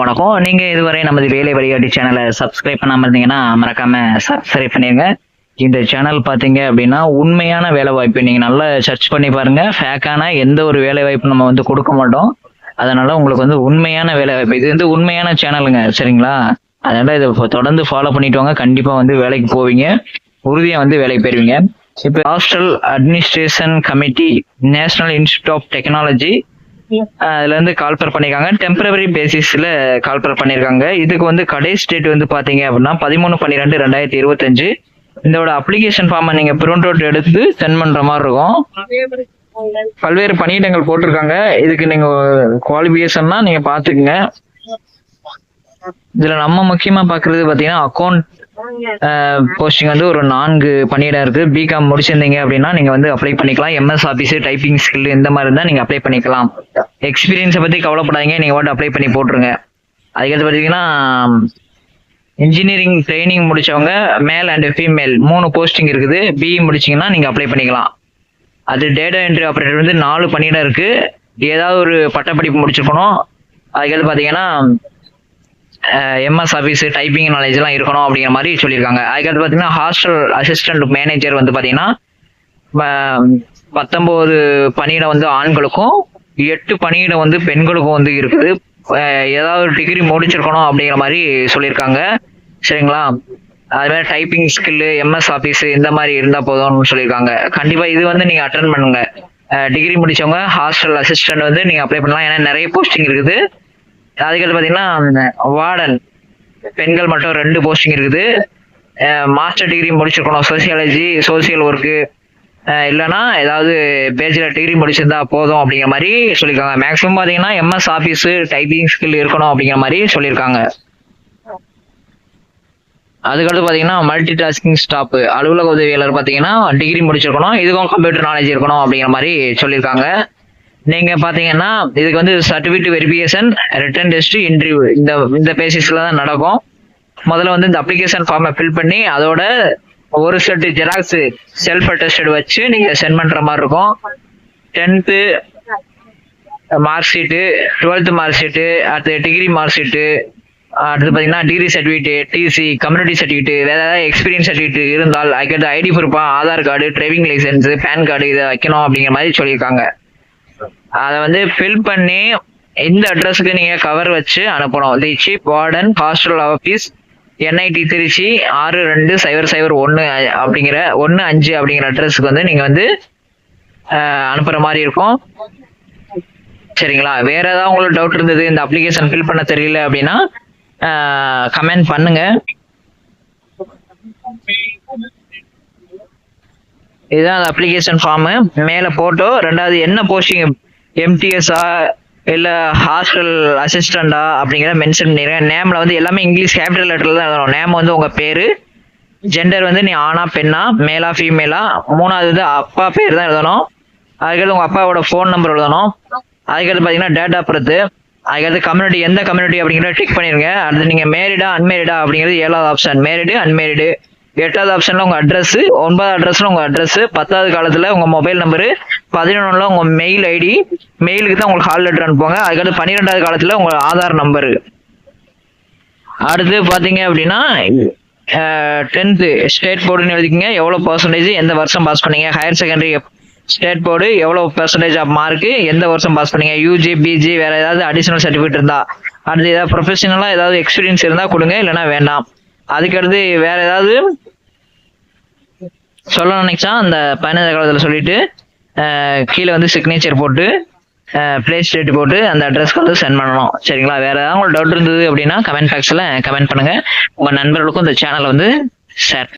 வணக்கம். நீங்க இதுவரை நமது வேலை வழிகாட்டி சேனலை சப்ஸ்கிரைப் பண்ணாம இருந்தீங்கன்னா மறக்காம சப்ஸ்கிரைப் பண்ணிருங்க. இந்த சேனல் பாத்தீங்க அப்படின்னா உண்மையான வேலை வாய்ப்பு நீங்க நல்லா சர்ச் பண்ணி பாருங்க. ஃபேக்கான எந்த ஒரு வேலை வாய்ப்பு நம்ம வந்து கொடுக்க மாட்டோம். அதனால உங்களுக்கு வந்து உண்மையான வேலை வாய்ப்பு இது வந்து உண்மையான சேனலுங்க சரிங்களா? அதனால இதை தொடர்ந்து ஃபாலோ பண்ணிட்டு வாங்க. கண்டிப்பா வந்து வேலைக்கு போவீங்க. உறுதியா வந்து வேலைக்கு போயிருவீங்க. இப்போ hostel administration committee national institute of technology அதுல இருந்து கால்பர் பண்ணிருக்காங்க. டெம்பரவரி பேசிஸ்ல கால்பர் பண்ணிருக்காங்க. இதுக்கு வந்து கடைசி டேட் வந்து பாத்தீங்க அப்படின்னா பதிமூணு பன்னிரெண்டு ரெண்டாயிரத்தி இருபத்தஞ்சு. இதோட அப்ளிகேஷன் ஃபார்மை நீங்க பிரிண்ட் அவுட் எடுத்து சென்ட் பண்ற மாதிரி இருக்கும். பல்வேறு பணியிடங்கள் போட்டிருக்காங்க. இதுக்கு நீங்க குவாலிபிகேஷன்னா நீங்க பாத்துக்கங்க. இதுல நம்ம முக்கியமா பாக்குறது பாத்தீங்கன்னா அக்கௌண்ட் போஸ்டிங் வந்து ஒரு நான்கு பணியிடம் இருக்கு. பிகாம் முடிச்சிருந்தீங்க அப்படின்னா நீங்க வந்து அப்ளை பண்ணிக்கலாம். எம்எஸ் ஆபீஸ் டைப்பிங் ஸ்கில் இந்த மாதிரி இருந்தா நீங்க அப்ளை பண்ணிக்கலாம். எக்ஸ்பீரியன்ஸை பத்தி கவலைப்படாதீங்க. நீங்க வந்து அப்ளை பண்ணி போட்டுருங்க. அதுக்கடுத்து பார்த்தீங்கன்னா இன்ஜினியரிங் ட்ரைனிங் முடிச்சவங்க மேல் அண்ட் ஃபீமேல் மூணு போஸ்டிங் இருக்குது. பிஇ முடிச்சிங்கன்னா நீங்க அப்ளை பண்ணிக்கலாம். அது டேட்டா என்ட்ரி ஆப்ரேட்டர் வந்து நாலு பணியிடம் இருக்கு. ஏதாவது ஒரு பட்டப்படிப்பு முடிச்சிருக்கணும். அதுக்கடுத்து பார்த்தீங்கன்னா எம்எஸ் ஆஃபீஸ் டைப்பிங் நாலேஜ் எல்லாம் இருக்கணும் அப்படிங்கிற மாதிரி சொல்லியிருக்காங்க. அதுக்கடுத்து பார்த்தீங்கன்னா ஹாஸ்டல் அசிஸ்டன்ட் மேனேஜர் வந்து பார்த்தீங்கன்னா பத்தொம்போது பணியிடம் வந்து ஆண்களுக்கும் எட்டு பணியிடம் வந்து பெண்களுக்கும் வந்து இருக்குது. ஏதாவது ஒரு டிகிரி முடிச்சிருக்கணும் அப்படிங்கிற மாதிரி சொல்லியிருக்காங்க. சரிங்களா? அது மாதிரி டைப்பிங் ஸ்கில்லு எம்எஸ் ஆஃபீஸ் இந்த மாதிரி இருந்தால் போதும்னு சொல்லியிருக்காங்க. கண்டிப்பாக இது வந்து நீங்கள் அட்டன் பண்ணுங்க. டிகிரி முடித்தவங்க ஹாஸ்டல் அசிஸ்டன்ட் வந்து நீங்கள் அப்ளை பண்ணலாம். ஏன்னா நிறைய போஸ்டிங் இருக்குது. அதுக்கடுத்து பார்த்தீங்கன்னா வார்டன் பெண்கள் மட்டும் ரெண்டு போஸ்டிங் இருக்குது. மாஸ்டர் டிகிரி முடிச்சிருக்கணும். சோசியாலஜி சோசியல் ஒர்க்கு இல்லைன்னா ஏதாவது பேச்சுலர் டிகிரி முடிச்சிருந்தா போதும் அப்படிங்கிற மாதிரி சொல்லியிருக்காங்க. மேக்ஸிமம் பார்த்தீங்கன்னா எம்எஸ் ஆஃபீஸு டைப்பிங் ஸ்கில் இருக்கணும் அப்படிங்கிற மாதிரி சொல்லியிருக்காங்க. அதுக்கடுத்து பார்த்தீங்கன்னா மல்டி டாஸ்கிங் ஸ்டாப்பு அலுவலக உதவியாளர் பார்த்தீங்கன்னா டிகிரி முடிச்சிருக்கணும். இதுக்கும் கம்ப்யூட்டர் நாலேஜ் இருக்கணும் அப்படிங்கிற மாதிரி சொல்லியிருக்காங்க. நீங்க பாத்தீங்கன்னா இதுக்கு வந்து certificate verification written test interview இந்த இந்த பேசிஸ்ல தான் நடக்கும். முதல்ல வந்து இந்த அப்ளிகேஷன் ஃபார்மை ஃபில் பண்ணி அதோட ஒரு செட்டு ஜெராக்ஸ் செல்ஃப் அட்டஸ்டட் வச்சு நீங்க சென்ட் பண்ற மாதிரி இருக்கும். Tenth mark sheet twelfth mark sheet அடுத்து டிகிரி மார்க் ஷீட்டு அடுத்து பார்த்தீங்கன்னா degree certificate TC community certificate வேற ஏதாவது எக்ஸ்பீரியன்ஸ் சர்டிஃபிகேட் இருந்தால் அதுக்கடுத்து ID ப்ரூஃபா Aadhaar card driving licence PAN card இதை வைக்கணும் அப்படிங்கிற மாதிரி சொல்லியிருக்காங்க. அதை வந்து ஃபில் பண்ணி இந்த அட்ரஸுக்கு நீங்க கவர் வச்சு அனுப்பணும். The chief warden hostel office NIT Trichy ஆறு ரெண்டு சைபர் சைபர் ஒன்று அப்படிங்கிற ஒன்று அஞ்சு அப்படிங்கிற அட்ரஸுக்கு வந்து நீங்க வந்து அனுப்புகிற அனுப்புற மாதிரி இருக்கும். சரிங்களா? வேற ஏதாவது உங்களுக்கு டவுட் இருந்தது இந்த அப்ளிகேஷன் ஃபில் பண்ண தெரியல அப்படின்னா கமெண்ட் பண்ணுங்க. இதுதான் அந்த அப்ளிகேஷன் ஃபார்மு மேலே போட்டோ ரெண்டாவது என்ன போஸ்டிங் எம்டிஎஸ்ஆ இல்லை ஹாஸ்டல் அசிஸ்டண்டா அப்படிங்கிற மென்ஷன் பண்ணிடுறேன் நேமில் வந்து எல்லாமே இங்கிலீஷ் கேபிட்டல் லெட்டரில் தான் எழுதணும். நேம் வந்து உங்கள் பேர் ஜெண்டர் வந்து நீ ஆனா பெண்ணா மேலா ஃபீமேலா மூணாவது வந்து அப்பா பேர் தான் எழுதணும். அதுக்கடுத்து உங்கள் அப்பாவோட ஃபோன் நம்பர் எழுதணும். அதுக்கடுத்து பார்த்தீங்கன்னா டேட் ஆஃப் பர்த் அதுக்கடுத்து கம்யூனிட்டி எந்த கம்யூனிட்டி அப்படிங்கிறத டிக் பண்ணிடுங்க அடுத்து நீங்கள் மேரிடா அன்மேரிடா அப்படிங்கிறது ஏழாவது ஆப்ஷன் மேரிடு அன்மேரிடு எட்டாவது ஆப்ஷன்ல உங்க அட்ரஸ் ஒன்பதாவது அட்ரஸ்ல உங்க அட்ரஸ் பத்தாவது காலத்துல உங்க மொபைல் நம்பரு பதினொன்னுல உங்க மெயில் ஐடி மெயிலுக்கு தான் உங்களுக்கு ஹால் லெட்டர் அனுப்புவாங்க. அதுக்கடுத்து பன்னிரெண்டாவது காலத்துல உங்க ஆதார் நம்பரு அடுத்து பாத்தீங்க அப்படின்னா டென்த்து ஸ்டேட் போர்டுன்னு எழுதிக்கங்க. எவ்வளோ பர்சன்டேஜ் எந்த வருஷம் பாஸ் பண்ணீங்க? ஹையர் செகண்டரி ஸ்டேட் போர்டு எவ்வளோ பெர்சன்டேஜ் ஆஃப் மார்க்கு எந்த வருஷம் பாஸ் பண்ணீங்க? யூஜி பிஜி வேற ஏதாவது அடிஷனல் சர்டிஃபிகேட் இருந்தா. அடுத்து ஏதாவது ப்ரொஃபஷனலாக ஏதாவது எக்ஸ்பீரியன்ஸ் இருந்தால் கொடுங்க. இல்லைன்னா வேண்டாம். அதுக்கடுத்து வேற ஏதாவது சொல்ல நினைச்சா அந்த பதினஞ்சு காலத்தில் சொல்லிட்டு கீழே வந்து சிக்னேச்சர் போட்டு பிளேஸ் டேட் போட்டு அந்த அட்ரஸ்க்கு வந்து சென்ட் பண்ணணும். சரிங்களா? வேற ஏதாவது உங்களுக்கு டவுட் இருந்தது அப்படின்னா கமெண்ட் பாக்ஸில் கமெண்ட் பண்ணுங்க. உங்க நண்பர்களுக்கும் இந்த சேனலை வந்து ஷேர்